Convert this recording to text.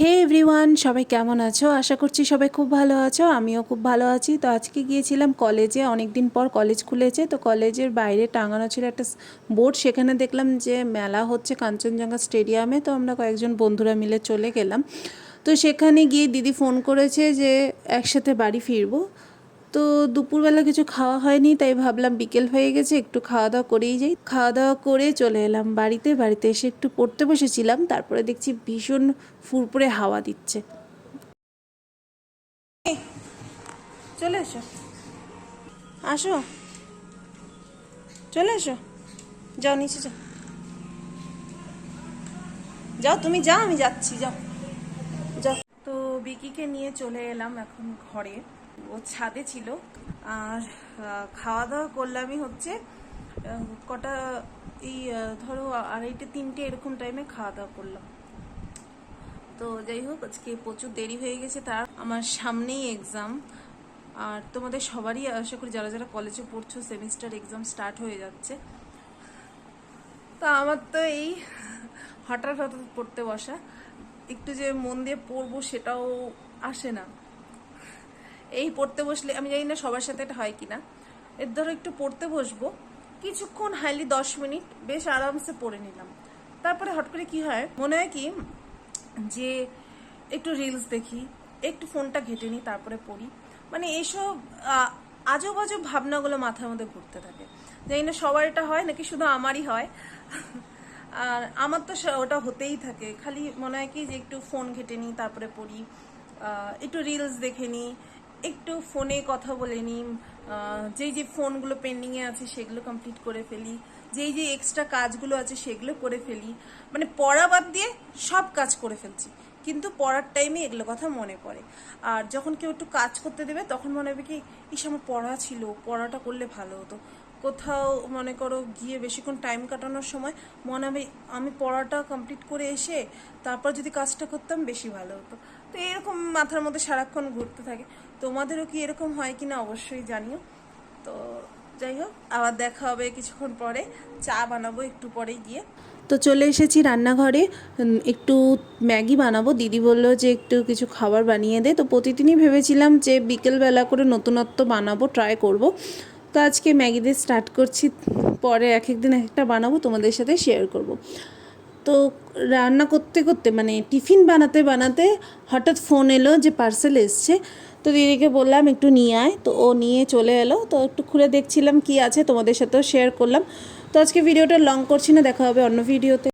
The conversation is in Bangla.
হে এভরিওয়ান সবাই কেমন আছো? আশা করছি সবাই খুব ভালো আছো, আমিও খুব ভালো আছি। তো আজকে গিয়েছিলাম কলেজে অনেক দিন পর কলেজ খুলেছে। তো কলেজের বাইরে টাঙানো ছিল একটা বোর্ড, সেখানে দেখলাম যে মেলা হচ্ছে কাঞ্চনজঙ্ঘা স্টেডিয়ামে। তো আমরা কয়েকজন বন্ধুরা মিলে চলে গেলাম। তো সেখানে গিয়ে দিদি ফোন করেছে যে একসাথে বাড়ি ফিরবো। তো দুপুরবেলা কিছু খাওয়া হয়নি, তাই ভাবলাম বিকেল হয়ে গেছে, একটু খাওয়া দাওয়া করেই যাই। খাওয়া দাওয়া করে চলে এলাম বাড়িতে বাড়িতে এসে একটু পড়তে বসেছিলাম, তারপরে দেখছি ভীষণ ফুরফুরে হাওয়া দিচ্ছে। চলে এসো। আসো। চলে এসো। যাও, নিচে যাও। যাও, তুমি যাও, আমি যাচ্ছি, যাও। যাও। তো বিকিকে নিয়ে চলে এলাম এখন ঘরে। ও ছাদে ছিল। আর খাওয়া দাওয়া করলামই হচ্ছে। কটা এই ধরো আড়াইটে, তিনটে এরকম টাইমে খাওয়া দাওয়া করলাম। তো যাই হোক, আজকে প্রচুর দেরি হয়ে গেছে তার। আমার সামনেই এক্সাম আর তোমাদের সবারই আশা করি যারা যারা কলেজে পড়ছো সেমিস্টার এক্সাম স্টার্ট হয়ে যাচ্ছে। তা আমার তো এই হঠাৎ হঠাৎ পড়তে বসা। একটু যে মন দিয়ে পড়ব সেটাও আসে না। এই পড়তে বসলে, আমি জানি না সবার সাথে এটা হয় কিনা। এর ধরো একটু পড়তে বসবো। কিছুক্ষণ হাইলি দশ মিনিট বেশ আরামসে পড়ে নিলাম। তারপরে হট করে কি হয়, মনে হয় কি, যে একটু রিলস দেখি, একটু ফোনটা ঘেটে নিই, তারপরে পড়ি। মানে এইসব আজব আজব ভাবনাগুলো মাথার মধ্যে ঘুরতে থাকে। জানি না সবার এটা হয়, নাকি শুধু আমারই হয়। আর আমার তো ওটা হতেই থাকে। খালি মনে হয় কি, যে একটু ফোন ঘেটে নিই, তারপরে পড়ি। একটু রিলস দেখে নিই। একটু ফোনে কথা বলে নিই যেই যে ফোনগুলো পেন্ডিংয়ে আছে সেগুলো কমপ্লিট করে ফেলি, যেই যে এক্সট্রা কাজগুলো আছে সেগুলো করে ফেলি মানে পড়া বাদ দিয়ে সব কাজ করে ফেলছি। কিন্তু পড়ার টাইমে এগুলো কথা মনে পড়ে। আর যখন কেউ একটু কাজ করতে দেবে, তখন মনে হবে কি, ইস, আমার পড়া ছিল, পড়াটা করলে ভালো হতো। কোথাও মনে করো গিয়ে বেশিক্ষণ টাইম কাটানোর সময় মনে হবে, আমি পড়াটা কমপ্লিট করে এসে তারপর যদি কাজটা করতাম, বেশি ভালো হতো। তো এরকম মাথার মধ্যে সারাক্ষণ ঘুরতে থাকে। তোমাদেরও কি এরকম হয় কি না অবশ্যই জানিও। তো যাই হোক, আবার দেখা হবে কিছুক্ষণ পরে। চা বানাবো একটু পরে গিয়ে। তো চলে এসেছি রান্নাঘরে। একটু ম্যাগি বানাবো। দিদি বলল যে একটু কিছু খাবার বানিয়ে দে। তো প্রতিদিনই ভেবেছিলাম যে বিকেলবেলা করে নতুনত্ব বানাবো ট্রাই করব। তো আজকে ম্যাগি দিয়ে স্টার্ট করছি। পরে এক একদিন এক একটা বানাবো, তোমাদের সাথে শেয়ার করব। তো রান্না করতে করতে মানে টিফিন বানাতে বানাতে হঠাৎ ফোন এলো যে পার্সেল এসছে। তো দিদিকে বললাম, একটু নিয়ে আয়। তো ও নিয়ে চলে এলো। তো একটু খুলে দেখছিলাম কি আছে, তোমাদের সাথেও শেয়ার করলাম। তো আজকে ভিডিওটা লং করছি না, দেখা হবে অন্য ভিডিওতে